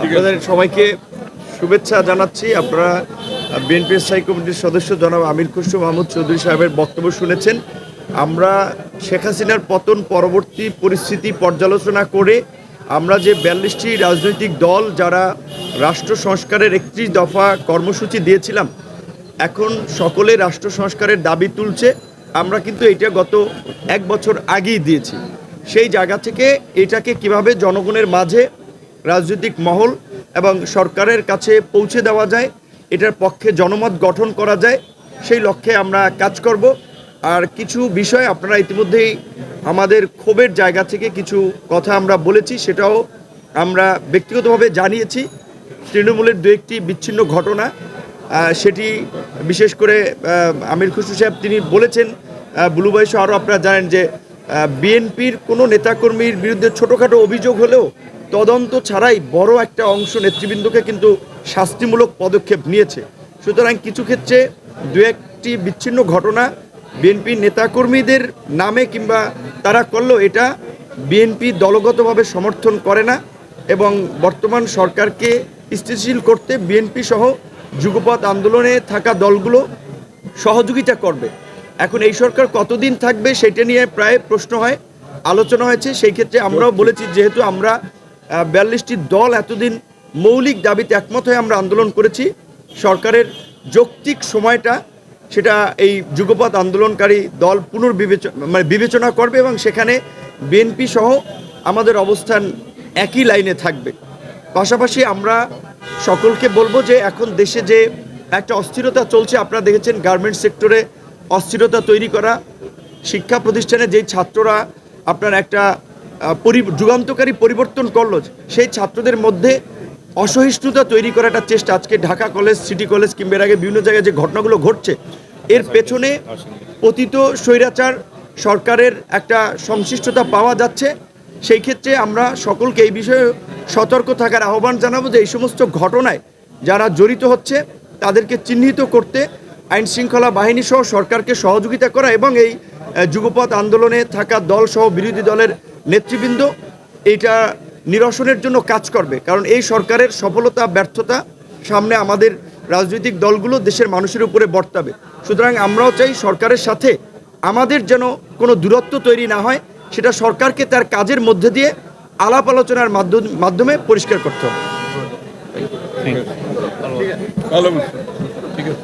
আপনাদের সবাইকে শুভেচ্ছা জানাচ্ছি। আপনারা বিএনপি স্থায়ী কমিটির সদস্য জনাব আমির খুশরু মাহমুদ চৌধুরী সাহেবের বক্তব্য শুনেছেন। আমরা শেখ হাসিনার পতন পরবর্তী পরিস্থিতি পর্যালোচনা করে আমরা যে বিয়াল্লিশটি রাজনৈতিক দল যারা রাষ্ট্র সংস্কারের একত্রিশ দফা কর্মসূচি দিয়েছিলাম, এখন সকলে রাষ্ট্র সংস্কারের দাবি তুলছে। আমরা কিন্তু এটা গত এক বছর আগেই দিয়েছি। সেই জায়গা থেকে এটাকে কীভাবে জনগণের মাঝে রাজনৈতিক মহল এবং সরকারের কাছে পৌঁছে দেওয়া যায়, এটার পক্ষে জনমত গঠন করা যায়, সেই লক্ষ্যে আমরা কাজ করব। আর কিছু বিষয় আপনারা ইতিমধ্যেই আমাদের ক্ষোভের জায়গা থেকে কিছু কথা আমরা বলেছি, সেটাও আমরা ব্যক্তিগতভাবে জানিয়েছি। তৃণমূলের দু একটি বিচ্ছিন্ন ঘটনা সেটি বিশেষ করে আমির খুশরু সাহেব তিনি বলেছেন ব্লু বয়সে আরও আপনারা জানেন যে বিএনপির কোনো নেতাকর্মীর বিরুদ্ধে ছোটোখাটো অভিযোগ হলেও তদন্ত ছাড়াই বড় একটা অংশ নেতৃবৃন্দকে কিন্তু শাস্তিমূলক পদক্ষেপ নিয়েছে। সুতরাং কিছু ক্ষেত্রে দু একটি বিচ্ছিন্ন ঘটনা বিএনপি নেতাকর্মীদের নামে কিংবা তারা করলেও এটা বিএনপি দলগতভাবে সমর্থন করে না এবং বর্তমান সরকারকে স্থিতিশীল করতে বিএনপি সহ যুগপৎ আন্দোলনে থাকা দলগুলো সহযোগিতা করবে। এখন এই সরকার কতদিন থাকবে সেটা নিয়ে প্রায় প্রশ্ন হয়, আলোচনা হয়েছে। সেই ক্ষেত্রে আমরাও বলেছি, যেহেতু আমরা বিয়াল্লিশটি দল এতদিন মৌলিক দাবিতে একমত হয়ে আমরা আন্দোলন করেছি। সরকারের যৌক্তিক সময়টা সেটা এই যুগপৎ আন্দোলনকারী দল পুনর্বিবেচনা মানে বিবেচনা করবে এবং সেখানে বিএনপি সহ আমাদের অবস্থান একই লাইনে থাকবে। পাশাপাশি আমরা সকলকে বলব যে এখন দেশে যে একটা অস্থিরতা চলছে, আপনারা দেখেছেন গার্মেন্টস সেক্টরে অস্থিরতা তৈরি করা। শিক্ষা প্রতিষ্ঠানে যেই ছাত্ররা আপনার একটা যুগান্তকারী পরিবর্তন করল সেই ছাত্রদের মধ্যে অসহিষ্ণুতা তৈরি করার একটা চেষ্টা। আজকে ঢাকা কলেজ সিটি কলেজ কিংবা এর আগে বিভিন্ন জায়গায় যে ঘটনাগুলো ঘটছে এর পেছনে পতিত স্বৈরাচার সরকারের একটা সংশ্লিষ্টতা পাওয়া যাচ্ছে। সেই ক্ষেত্রে আমরা সকলকে এই বিষয়ে সতর্ক থাকার আহ্বান জানাব যে এই সমস্ত ঘটনায় যারা জড়িত হচ্ছে তাদেরকে চিহ্নিত করতে আইন শৃঙ্খলা বাহিনী সহ সরকারকে সহযোগিতা করা এবং এই আহ, যুগপৎ আন্দোলনে থাকা দল সহ বিরোধী দলের নেতৃবৃন্দ এইটা নিরসনের জন্য কাজ করবে। কারণ এই সরকারের সফলতা ব্যর্থতা সামনে আমাদের রাজনৈতিক দলগুলো দেশের মানুষের উপরে বর্তাবে। সুতরাং আমরাও চাই সরকারের সাথে আমাদের যেন কোনো দূরত্ব তৈরি না হয় সেটা সরকারকে তার কাজের মধ্যে দিয়ে আলাপ আলোচনার মাধ্যম- মাধ্যমে পরিষ্কার করতে হবে। ভালো। ঠিক আছে।